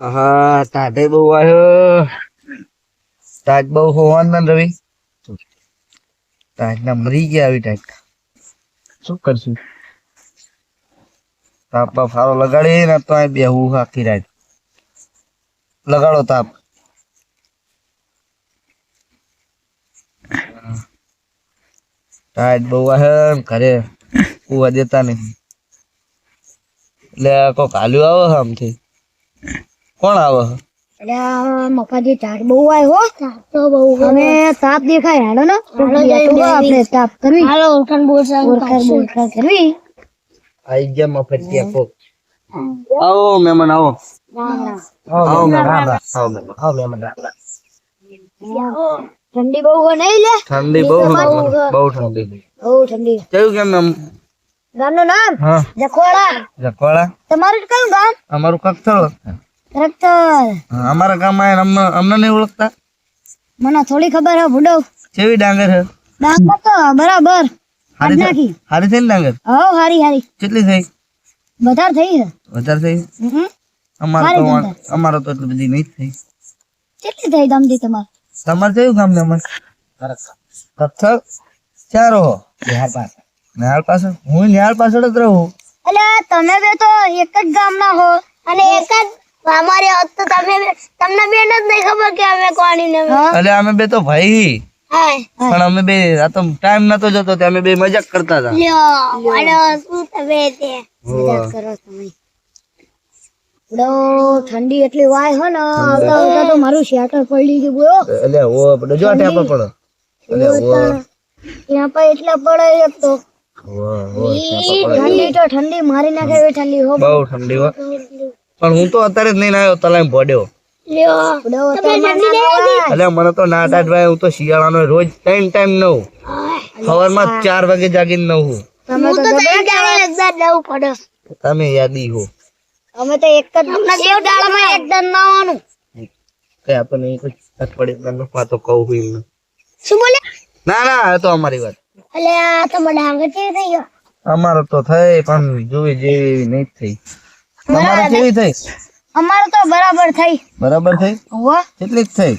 હા તાટે બહુ આવ્યો તાજ બહુ હોવાનું ને રવિ. તાજ ના મરી ગયા આવી તાજ શું કરશું? તાપ સારો લગાડી ને તો અહીં બેહવું આખી રાત. લગાડો તાપ. તાજ બહુ આવે ઘરે કુવા દેતા નહીં. એટલે કોક હાલ્યું આવો આમથી કોણ આવે? છે એટલે આ મફાજી તાપ બહુ આવ્યો તો બહુ અને તાપ દેખાય હાલો ને. તો આપણે તાપ કરવી. હાલો ઓળખાણ બોલખાણ બોલખાણ કરવી. આઈ ગયા મફતિયા કોક આવો મહેમાન આવો. આવો મહેમાન આવો મહેમાન આવો મહેમાન ઠંડી બહુ હોય નહીં લે? ઠંડી બહુ બહુ ઠંડી બહુ ઠંડી. કેવું કેમ એમ? ગામનું નામ? હા. જખવાડા જખવાડા તમારું કયું ગામ? અમારું કક્ષળ ટ્રેક્ટર. અમારા ગામમાં આયા અમને અમને નહીં ઓળખતા. મને થોડી ખબર હે ભૂડો. કેવી ડાંગર હે? ડાંગર તો બરાબર. હારી નાખી. હારી થઈ ડાંગર? હો હારી હારી. કેટલી થઈ? વધારે થઈ હે. વધારે થઈ? હમ. અમારે તો અમારો તો એટલી બધી નહીં થઈ. કેટલી થઈ દમદી તમારે? તમારે કયું ગામ ને અમારે? કક્ષળ ચારો. નિહાળ પાસે નિહાળ પાસે હું નિહાળ પાછળ જ રહું. એટલે તમે બે તો એક જ ગામના હો અને એક જ અમારે હોત તો તમે તમને બેન જ નહીં ખબર કે અમે કોની ને એટલે અમે બે તો ભાઈ પણ અમે બે આ તો ટાઈમ નતો જતો તે અમે બે મજાક કરતા હતા. શું તમે તે? મજાક કરો તમે. બડો ઠંડી એટલી વાય હો ને આવતા આવતા તો મારું શેટર પડી ગયું બોલો. એટલે ઓ આપણે જો ટેપા પડો. એટલે ઓ ત્યાં પણ એટલા પડે એક તો. ઠંડી તો ઠંડી મારી નાખે એવી ઠંડી હો. બહુ ઠંડી હો. પણ હું તો અત્યારે જ લઈને આવ્યો તલાઈ ભોડ્યો. બડો ઠંડી નહીં એટલે મને તો ના ટાટવાય હું તો શિયાળાનો રોજ ટાઈમ ટાઈમ નવ સવારમાં ચાર વાગે જાગીને નવ તમે તો જવું પડે તમે યાદી હો. અમે તો એક જ એક દાડામાં એક નાવાનું કે આપણને એક જ પાતો કહું હું એમને. શું બોલે? ના ના તો અમારી વાત. એટલે આ તો મને કેવી થઈ ગયો. અમારે તો થઈ પણ જોવી જેવી નહીં થઈ. તમારે કેવી થઈ? અમારે તો બરાબર થઈ. બરાબર થઈ? હોવા. કેટલી થઈ?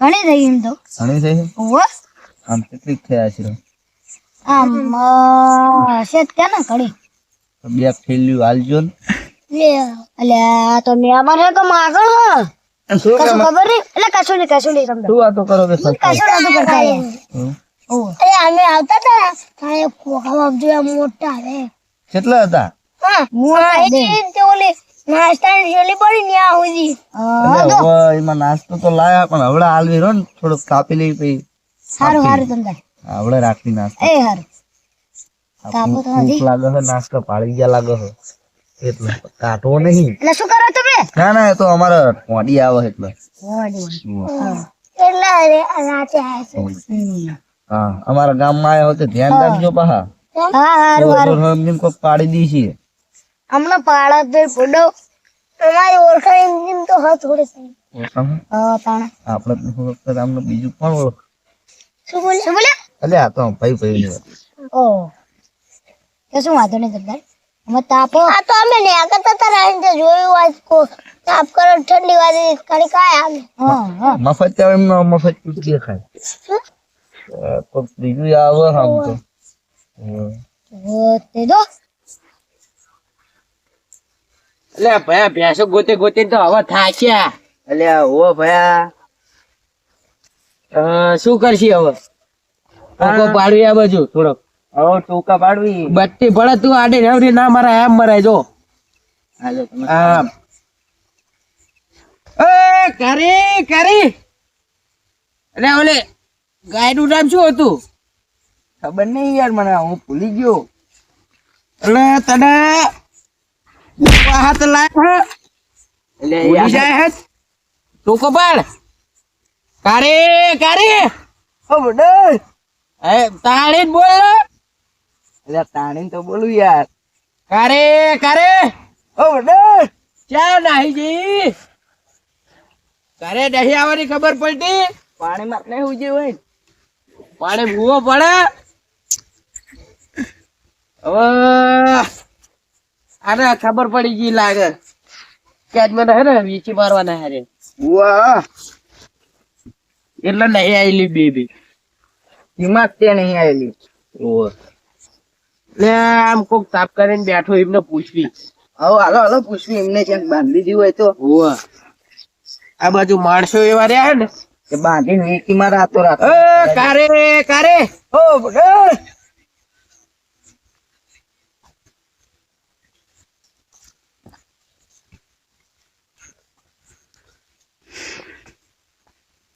ઘણી થઈ એમ તો. ઘણી થઈ? હોવા. આમ કેટલી થઈ આશરો આમ જ કે ને ઘણી? બે ફેલ્યું હાલજો ને. એટલે આ તો મે અમારે તો માગણ હ. કશું ખબર નહીં? એટલે કશું નહીં કશું નહીં સમજો શું વાતો કરો કશું નતું કરતા અરે અમે આવતા હતા તારે મોટા રે કેટલા હતા? નાસ્તાની થેલી પડી ને આ સુધી. એટલે હવે એમાં નાસ્તો તો લાયા પણ હવડે હાલવી રહો ને થોડુંક કાપી લઈ પછી સારું સારું તમને હવડે રાખવી નાસ્તો. એ સારું કાપો તો નથી. લાગે છે નાસ્તો પાડી ગયા લાગે છે. એટલે કાઢવો નહીં. એટલે શું કરો તમે? ના ના એ તો અમારે મોડી આવે એટલે. એટલે રાતે આવે હા અમારા ગામમાં આવ્યા હોય તો ધ્યાન રાખજો પાહા. હા પાડી દી છે. હમણાં પાડા તો પડો અમારી ઓળખાણ એમની તો હા થોડી? હા તાણા. આપણે તો નહીં ઓળખતા બીજું કોણ ઓળખ? શું બોલે શું બોલે અલે આ તો ભાઈ ભાઈ ની વાત ઓ. કે શું વાંધો નહીં સરદાર. અમે તાપો આ તો અમે ને આગળ તારા રાઈને જોયું આજ કો. તાપ કરો ઠંડી વાળી કરી કાય આવે હા હા. મફત આવે એમને મફત કુટી ખાય અ, કોઈક બીજું આવે આમ તો. હમ. ઓ તે દો. એટલે ભયા ભેંસો ગોતે ગોતે તો હવે થાક્યા. એટલે હો ભયા. શું કરશી હવે? ટોકો પાડવી આ બાજુ થોડોક. હવે ટોકા પાડવી. બત્તી પડે તું આડે નવરી ના મરાય એમ મરાય જો. આમ એ કરી કરી. એટલે ઓલે ગાયનું નામ શું હતું? ખબર નહીં યાર મને હું ભૂલી ગયો. એટલે તને હાથ લાય ભૂલી જાય હે? ટૂંકો પાડ કારે કારે ઓ બડે એ તાળી જ બોલ. એટલે તાણીને તો બોલું યાર. કારે કારે ઓ બડે ચા નાહી જી કારે નહીં આવવાની ખબર પડતી. પાણીમાં નહીં ઉજે હોય પાણી ભૂવો પડે. હવે આને ખબર પડી ગઈ લાગે. કે આજ મને હે ને વીચી મારવાના હારે. વાહ. એટલે નહીં આવેલી બેબી. કિંમત તે નહીં આવેલી લે આમ કોક તાપ કરીને બેઠો એમને પૂછવી. હવે હાલો હાલો પૂછવી. એમને ક્યાંક બાંધી દીધું હોય તો. ઓ આ બાજુ માણસો એવા રહ્યા ને કે બાંધીને વેચીમાં રાતો રાત એ કારે કારે. ઓ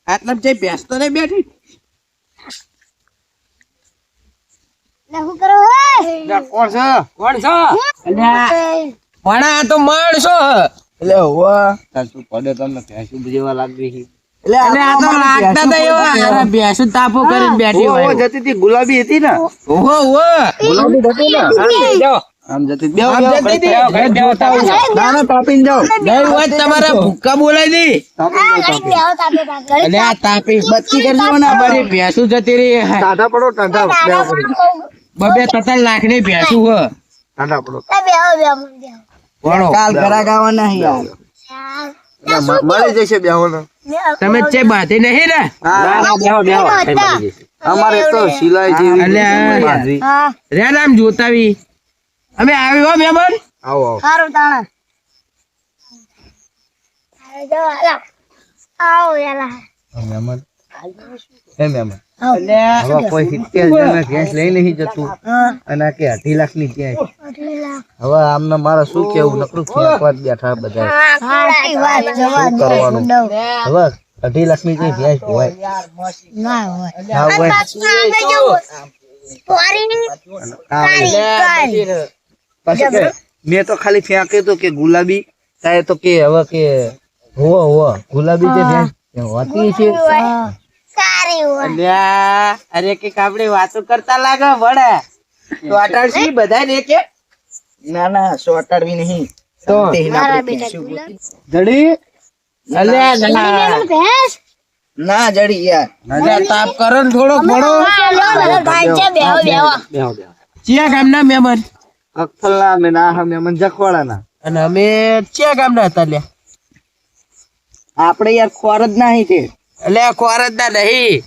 આટલા જઈ બેસતો ને બેઠી. લે કરો હે? કોણ છે? કોણ છે? અલ્યા, તો માણસો એટલે હોવા શું પડે તમને? ભેંસું જેવા લાગી છે. એટલે આ તો લાગતા તા એવા. અરે તાપો કરીને બેઠી હોય. જતી હતી ગુલાબી હતી ને? ઓહો ઓહો ગુલાબી હતી ને. આમ જતી. ના નહીં હોય તમારા ભૂક્કા બોલાય દી અને આ તાપી બત્તી ને અમારી ભેંસું રહી. પડો બબે લાખની ભેંસું હ. પડો. કાલ ઘરા મળી જશે બેહો. ને તમે ચે બાંધી નહીં ને? બેહો બેહો અમારે તો સિલાઈ જેવી રેડ આમ જોતાવી. અમે આવી હો મહેમાન? આવો આવો. સારું તાણા. હવે જો આવો યાલા. મહેમાન. હે મહેમાન. હવે કોઈ સિત્તેર જણા ભેંસ લઈ નહીં જતું. અને કે અઢી લાખની લા. હવે આમને મારે શું કેવું? નકરું જ બેઠા બધા. શું કરવાનું? હવે અઢી લાખની કઈ ભેંસ હોય. ના હોય. ના હોય. પાછું કે મેં તો ખાલી ફેંક્યું તો કે ગુલાબી તાએ તો કે હવે કે હોવો હોવો. ગુલાબી જે હોતી છે. અરે કે આપણે વાતો કરતા લાગે વડે કે? ના ના સોટાડવી નહીં. તો. જડી? ના. ભેંસ. ના જડી યાર. તાપ કરો. બેહો બેહો. ચિયા ગામના મહેમાન અક્કલના ને ના હમે મન જખવાડાના. અને અમે ચિયા ગામના હતા લ્યા? આપણે યાર ખોરજ નહીં તે. એટલે ખોરજના નહીં.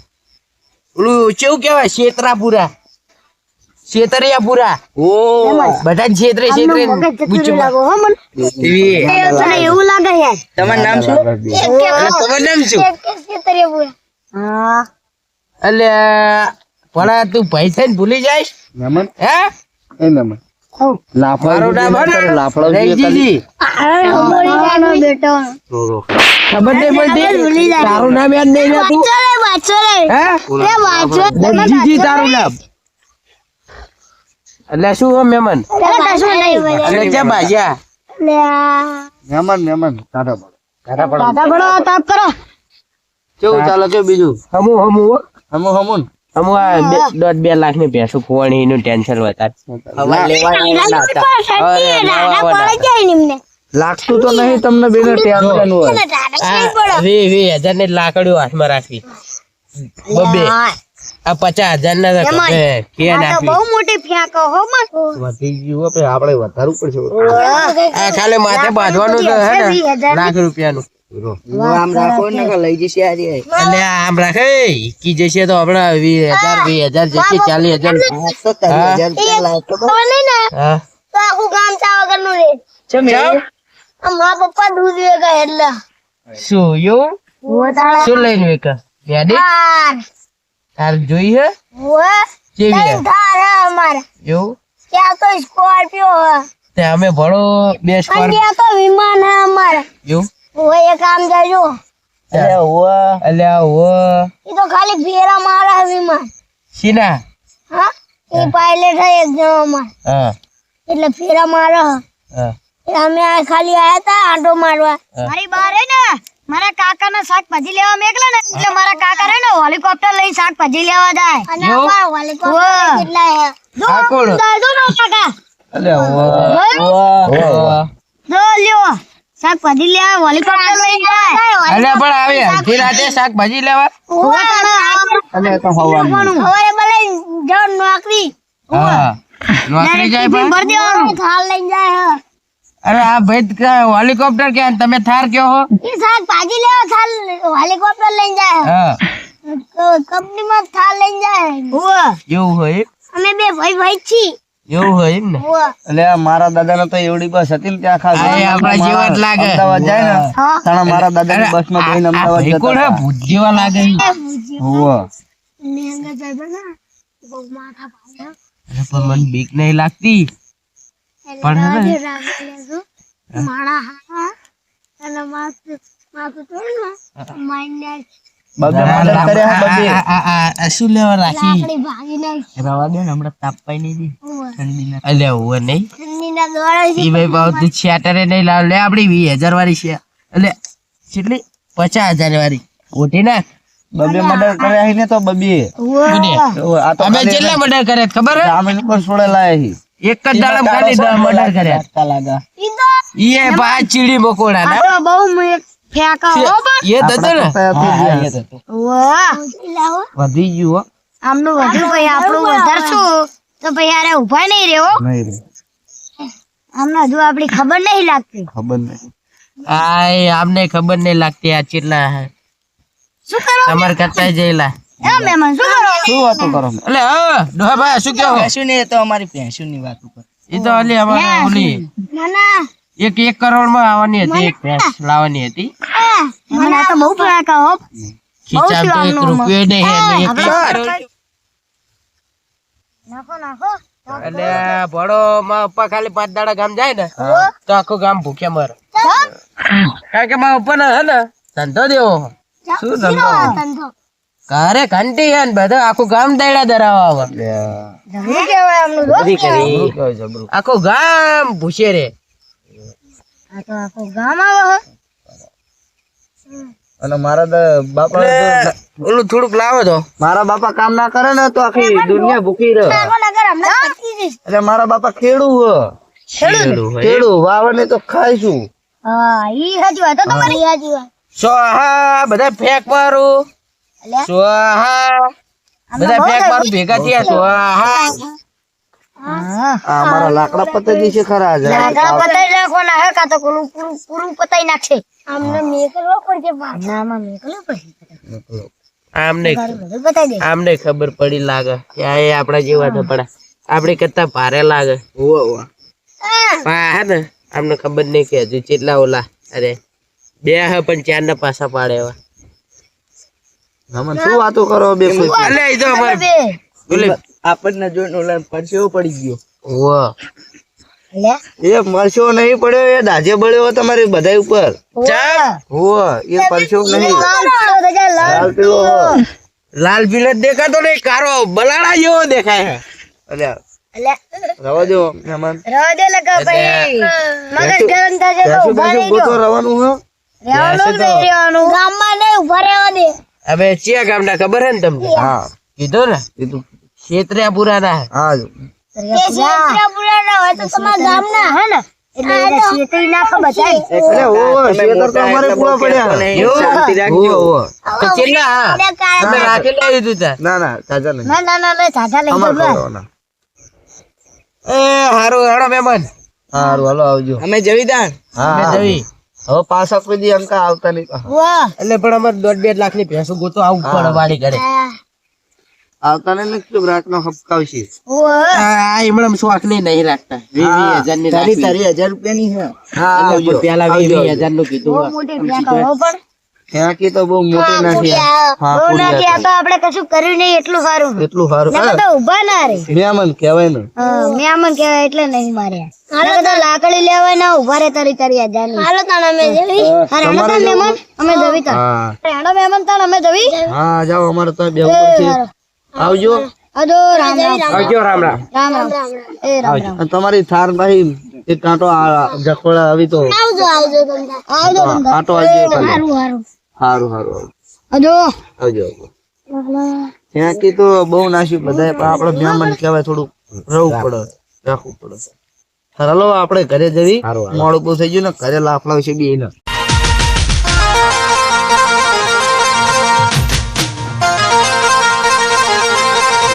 ઓલું કેવું કેવાય શેતરાપુરા. શેતરિયાપુરા. ઓ બધા છેતરે છેતરે મગજ લાગો, હો મને. તને એવું લાગે યાર. તમારું નામ શું. તમારું નામ શું? એક કે છેતરીએ પૂરા. હા. એટલે ભણા તું ભાઈ થઈને ભૂલી જાય નમન. હે? એ મહેમાન તારું તારું એટલે શું હો મેમન ક્યાં પડો. પડો. તાપ કરો. કેવું ચાલે કે બીજું? હમુ હમુ હો. હમો હમુન હમુ દોઢ બે લાખની ભેંસું ખોવાની એનું ટેન્શન વધારે. લાગતું. તો નહીં તમને બેને ટેન્શન હોય. વી વી હજારની લાકડીઓ હાથમાં રાખવી બબે. આ પચાસ હજાર ના બહુ મોટી ફ્યાંકો હો વધી ગયું આપણે વધારવું પડશે. આ ખાલી માથે બાંધવાનું તો હે ને. લાખ રૂપિયાનું. આમ રાખો ને લઈ જશે આજે એટલે આમ રાખે. કી જશે તો હમણાં વીસ હજાર વીસ હજાર જશે ચાલીસ હજાર. આ તો ત્રણ હજાર રૂપિયા લાયક તો બસ. ખબર નહીં ને? હા. તો આખું ગામ ચા વગરનું રે. ચમ મારા પપ્પા દૂધ વેચે એટલે. શું એવું? શું લઈને વેક? બેડી તાર જોઈ હે? કેવી હે? ત્રણ થાર હે અમારે. એવું? ત્યાં તો સ્કોર્પિયો હે. તે અમે ભણો બે સ્કોર્પિયો ત્યાં તો વિમાન હે અમારે. એવું? હોવે, એ કામ જજો. અરે હોવા. અલ્યા ઓ ઈ તો ખાલી ફેરા મારે વિમાન. સીના હા? એ પાયલટ હે એક જણો અમારે. હા. એટલે ફેરા મારે હા. અમે આ ખાલી આયા તા આંટો મારવા. મારી બાર હે ને મારા કાકા ના શાકભાજી લેવા મેકલા ને એટલે મારા કાકા રે ને હેલિકોપ્ટર લઈ શાકભાજી લેવા જાય. અને? અમારા હેલિકોપ્ટર કેટલા હે જો? જો નો કાકા. અલ્યા ઓ ઓ જો લ્યો. શાકભાજી લેવા હેલિકોપ્ટર લઈ જાય. અલ્યા પણ આવે અડધી રાતે શાકભાજી લેવા. અને તો હવાનું. હવે ભલે જો નોકરી. હા. નોકરી જાય પણ. ભર દેવાનું. થાળ લઈ જાય હે. અરે આ ભાઈ હેલિકોપ્ટર કે તમે થાર કયો હો. એ શાક ભાજી લેવા થાલ હોલિકોપ્ટર લઈ જાય. હા. કંપનીમાં થાળ લઈ જાય. એવું હોય અમે બે ભાઈ ભાઈ છીએ. એવું હોય એમ ને? એટલે આ મારા દાદા તો એવડી બસ હતી ને ત્યાં ખાસ. આપણા જેવા જ લાગે. અમદાવાદ જાય ને તાણા મારા દાદા ની બસમાં બેહીને અમદાવાદ ભૂત જેવા લાગે. હોવે. પણ મને બીક નહીં લાગતી. પણ હા અને માથું માથું ને શું લેવા રાખી? લાકડી ભાગી નાખી. રવા દે ને હમણાં તાપાઈ નહીં દી. ઠંડીના. અલે ઓવે નહીં. ઠંડીના દોડા ઈ ભાઈ ભાવ તું શેટરે નહીં લાવ. લે આપડી વીસ હજાર વાળી છે. એટલે કેટલી? પચાસ હજાર વાળી. ઓટી ના બબે કર્યા હે તો બબે. આ તો અમે ખાલી મર્ડર કર્યા ખબર હે? જામીન ઉપર છોડેલા હે. એક જ દાડમ ખાલી મર્ડર કર્યા ઈ તો ઈએ ચીડી મકોડા બહુ મેં ફેંકા હો પણ એ તો ને? તૈયાર થઈ ગયા. વાહ. વધી ગયું આમનું વધુ ભાઈ આપણું વધારશું તો ભાઈ યાર ઊભા નહીં રેવો નહીં રે આમને હજુ આપડી ખબર નહીં લાગતી. ખબર નહીં. આય આમને ખબર નહીં લાગતી આ ચેટલા. હે. શું કરો તમાર કરતા જયેલા. એ મહેમાન શું કરો શું વાતો કરો એટલે હા ડોહાભાઈ શું કેવો ભેંસું ને તો અમારી ભેંસું ની વાત ઉપર. એ તો અલી અમારે ઓલી એક એક કરોડમાં આવવાની હતી એક ભેંસ લાવવાની હતી. મને તો બહુ ફેંકા હો. ખીચામ તો એક રૂપિયો નહીં હે એટલે એક નાખો નાખો. એટલે ભડો માં પપ્પા ખાલી પાંચ દાડા ગામ જાય ને તો આખું ગામ ભૂખ્યા મરે. કારણ કે મારા પપ્પા હે ને ધંધો દેવો. શું ધંધો? કારે ઘરે ઘંટી હે ને બધા આખું ગામ દાડા ધરાવા આવે. આખું ગામ ભૂસે રે. આ તો આખું ગામ આવે અને મારા બાપા ઓલું થોડુંક લાવો તો. મારા બાપા કામ ના કરે ને તો આખી દુનિયા ભૂખી રહે. નાખો નગર હમણાં પતી જઈશ એટલે મારા બાપા ખેડૂ હે. ખેડૂ વાવે ને તો ખાઈશું. હા ઈ વાત તમારી વાત બધા ફેંક મારું. અલ્યા બધા ફેંક મારું ભેગા થયા અમારા લાકડા પતંગી છે ખરા આજે. લાકડા પતાઈ નાખવાના હે કા તો પૂરું પૂરું પતાઈ નાખશે. આમને મેકલવો પડશે ના માં મેકલવું પછી આમને આમને ખબર પડી લાગે કે આ એ આપણા જેવા થપડા આપણે કરતા ભારે લાગે. હોવે, હોવે. હા. ને. આમને ખબર નહીં કે હજુ કેટલા ઓલા. અરે બે હે પણ ચાર ના પાછા પાડે એવા. આમાં શું વાતો કરો બે કોઈ અલે તો અમારે બે? ઓલે આપણને જોઈને ઓલા પરસેવો પડી ગયો. વાહ. એ મરશો નહીં પડ્યો એ દાજે બળ્યો તમારી બધા ઉપર. ચા એ પરસેવો નહીં. લાલ પીળો લાલ દેખાતો નહીં કારો બલાડા જેવો દેખાય છે. અલ્યા, રવા દો મહેમાન. રવા દે લગા ભાઈ. મગજ ગરમ થશે તો ઊભા ભેંસું નહીં રવાનું હો. રહેવાનું નહીં રહેવાનું. ગામમાં નહીં ઊભા રહેવા દે હવે ચિયા ગામના ખબર હે ને તમને? હા. કીધું ને? એ તો ક્ષેત્રિયા પુરા ના? હા જ. એટલે હોવે, તો અમારે પૂરા પડ્યા. હોવે, હોવે. તો ચેટલા હા. તમે રાખેલા લીધું તા ના ના તાજા નહીં અમારે કરવાના. એ હારું હેડો મહેમાન. હારું હાલો આવજો. અમે જવી દાન હા જવી. હવે પાછા કોઈ દી અંકા આવતા નહીં. એટલે પણ અમારે દોઢ બે લાખની ભેંસો ગોતો આવું પડે કરે આવતા નથી ને તો રાતનો હપકાવશે આ શોખ ને નહીં રાખતા. વીસ હજારની રાખવી. હજાર રૂપિયાની છે. હા પેલા વીસ હજારનું કીધું ફેંકી તો બહુ મોટી નથી હા પૂરી હતી. કશું કર્યું નહીં એટલું સારું. એટલું સારું. તો ઊભા ના રે મહેમાન કહેવાય ને. મેમન કહેવાય એટલે નહીં માર્યા નકર તો લાકડી લેવાય ના ઊભા રે તારી તારી હજાર હાલો તાણ અમે જવી. હાલો તાણ મહેમાન અમે જવી તાણ. હાલો મહેમાન તાણ અમે જવી. હા જાઓ અમારે તો બે ઉપર છે. આવજો. અજો રામ રામ. આવજો રામ રામ. રામ રામ. એ રામ રામ. તમારી થાર ભાઈ એક કાંટો જખોડા આવી તો આવજો આવજો તમને આવજો કાંટો આવજો. સારું સારું સારું સારું આવજો. આવજો ફેંકી તો બહુ નાશ્યું બધા પણ આપણે બ્રાહ્મણ કહેવાય થોડું રહેવું પડે રાખવું પડે. હાલો આપણે ઘરે જવી. મોડું બહુ થઈ ગયું ને ઘરે લાફલા છે બે